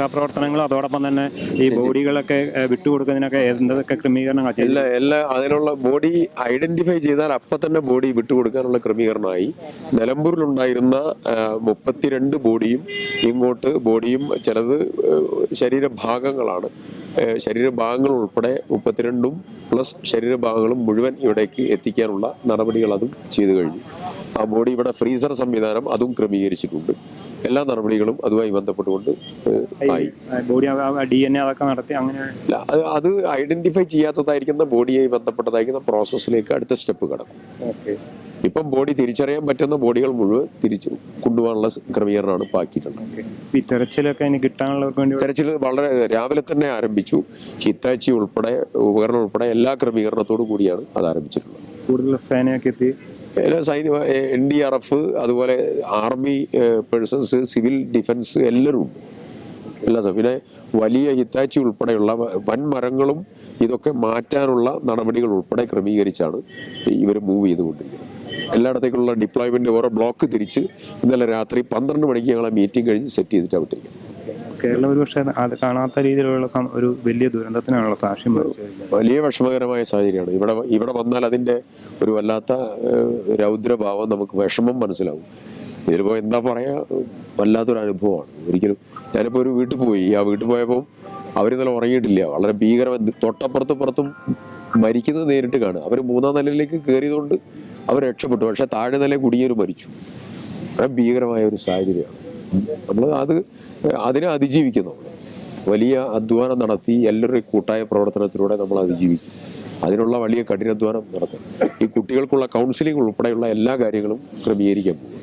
രക്ഷാപ്രവർത്തനങ്ങളും അതോടൊപ്പം തന്നെ ഈ ബോഡികളൊക്കെ വിട്ടുകൊടുക്കുന്നതിനൊക്കെ എന്തൊക്കെ ക്രമീകരണങ്ങൾ ഇല്ല എല്ലാ എല്ലാ അതിനുള്ള ബോഡി ഐഡന്റിഫൈ ചെയ്താൽ അപ്പൊ തന്നെ ബോഡി വിട്ടുകൊടുക്കാനുള്ള ക്രമീകരണമായി. നിലമ്പൂരിലുണ്ടായിരുന്ന മുപ്പത്തിരണ്ട് ബോഡിയും ഇങ്ങോട്ട് ബോഡിയും ചിലത് ശരീരഭാഗങ്ങളാണ്. ശരീരഭാഗങ്ങൾ ഉൾപ്പെടെ മുപ്പത്തിരണ്ടും പ്ലസ് ശരീരഭാഗങ്ങളും മുഴുവൻ ഇവിടേക്ക് എത്തിക്കാനുള്ള നടപടികൾ അതും ചെയ്തു കഴിഞ്ഞു. ആ ബോഡി ഇവിടെ ഫ്രീസർ സംവിധാനം അതും ക്രമീകരിച്ചിട്ടുണ്ട്. എല്ലാ നടപടികളും അതുമായി ബന്ധപ്പെട്ടുകൊണ്ട് ആയി. ബോഡി ഡി എൻ എ അതൊക്കെ നടത്തി അങ്ങനെ അത് ഐഡന്റിഫൈ ചെയ്യാത്തതായിരിക്കുന്ന ബോഡിയായി ബന്ധപ്പെട്ടതായിരിക്കുന്ന പ്രോസസ്സിലേക്ക് അടുത്ത സ്റ്റെപ്പ് കടക്കും. ഇപ്പം ബോഡി തിരിച്ചറിയാൻ പറ്റുന്ന ബോഡികൾ മുഴുവൻ തിരിച്ചു കൊണ്ടുപോകാനുള്ള ക്രമീകരണമാണ് ഇപ്പം ഈ തെരച്ചിലൊക്കെ തെരച്ചിൽ വളരെ രാവിലെ തന്നെ ആരംഭിച്ചു. ഹിത്താച്ചി ഉൾപ്പെടെ ഉപകരണം ഉൾപ്പെടെ എല്ലാ ക്രമീകരണത്തോടു കൂടിയാണ് അത് ആരംഭിച്ചിട്ടുള്ളത്. കൂടുതൽ സേനയൊക്കെ എത്തി. എല്ലാ സൈന്യ എൻ ഡി ആർ എഫ് അതുപോലെ ആർമി പേഴ്സൺസ് സിവിൽ ഡിഫൻസ് എല്ലാവരും ഉണ്ട്. എല്ലാ പിന്നെ വലിയ ഹിത്താച്ചി ഉൾപ്പെടെയുള്ള വൻ മരങ്ങളും ഇതൊക്കെ മാറ്റാനുള്ള നടപടികൾ ഉൾപ്പെടെ ക്രമീകരിച്ചാണ് ഇവർ മൂവ് ചെയ്തുകൊണ്ടിരിക്കുന്നത്. എല്ലായിടത്തേക്കുള്ള ഡിപ്ലോയ്മെന്റ് ഓരോ ബ്ലോക്ക് തിരിച്ച് ഇന്നലെ രാത്രി പന്ത്രണ്ട് മണിക്ക് ഞങ്ങളെ മീറ്റിംഗ് കഴിഞ്ഞ് സെറ്റ് ചെയ്തിട്ടാണ് വിട്ടിരിക്കുന്നത് കേരളം ഒരു പക്ഷേ അത് കാണാത്ത രീതിയിലുള്ള ഒരു വലിയ ദുരന്തത്തിനാണല്ലോ സാക്ഷ്യം വലിയ വിഷമകരമായ സാഹചര്യമാണ്. ഇവിടെ ഇവിടെ വന്നാൽ അതിന്റെ ഒരു വല്ലാത്ത രൗദ്രഭാവം നമുക്ക് വിഷമം മനസ്സിലാവും. ഇതിലിപ്പോൾ എന്താ പറയാ വല്ലാത്തൊരു അനുഭവമാണ്. ഒരിക്കലും ഞാനിപ്പോൾ ഒരു വീട്ടിൽ പോയി. ആ വീട്ടിൽ പോയപ്പോൾ അവരിന്നലെ ഉറങ്ങിയിട്ടില്ല. വളരെ ഭീകരം തൊട്ടപ്പുറത്തും പുറത്തും മരിക്കുന്നത് നേരിട്ട് കാണുക. അവർ മൂന്നാം നിലയിലേക്ക് കയറിയതുകൊണ്ട് അവർ രക്ഷപ്പെട്ടു. പക്ഷെ താഴെ നില കുടിയേറി മരിച്ചു. ഭീകരമായ ഒരു സാഹചര്യമാണ്. നമ്മൾ അത് അതിനെ അതിജീവിക്കുന്നു. വലിയ അധ്വാനം നടത്തി എല്ലാവരുടെയും കൂട്ടായ പ്രവർത്തനത്തിലൂടെ നമ്മൾ അതിജീവിക്കും അതിനുള്ള വലിയ കഠിനാധ്വാനം നടത്തും. ഈ കുട്ടികൾക്കുള്ള കൗൺസിലിംഗ് ഉൾപ്പെടെയുള്ള എല്ലാ കാര്യങ്ങളും ക്രമീകരിക്കാൻ പോകും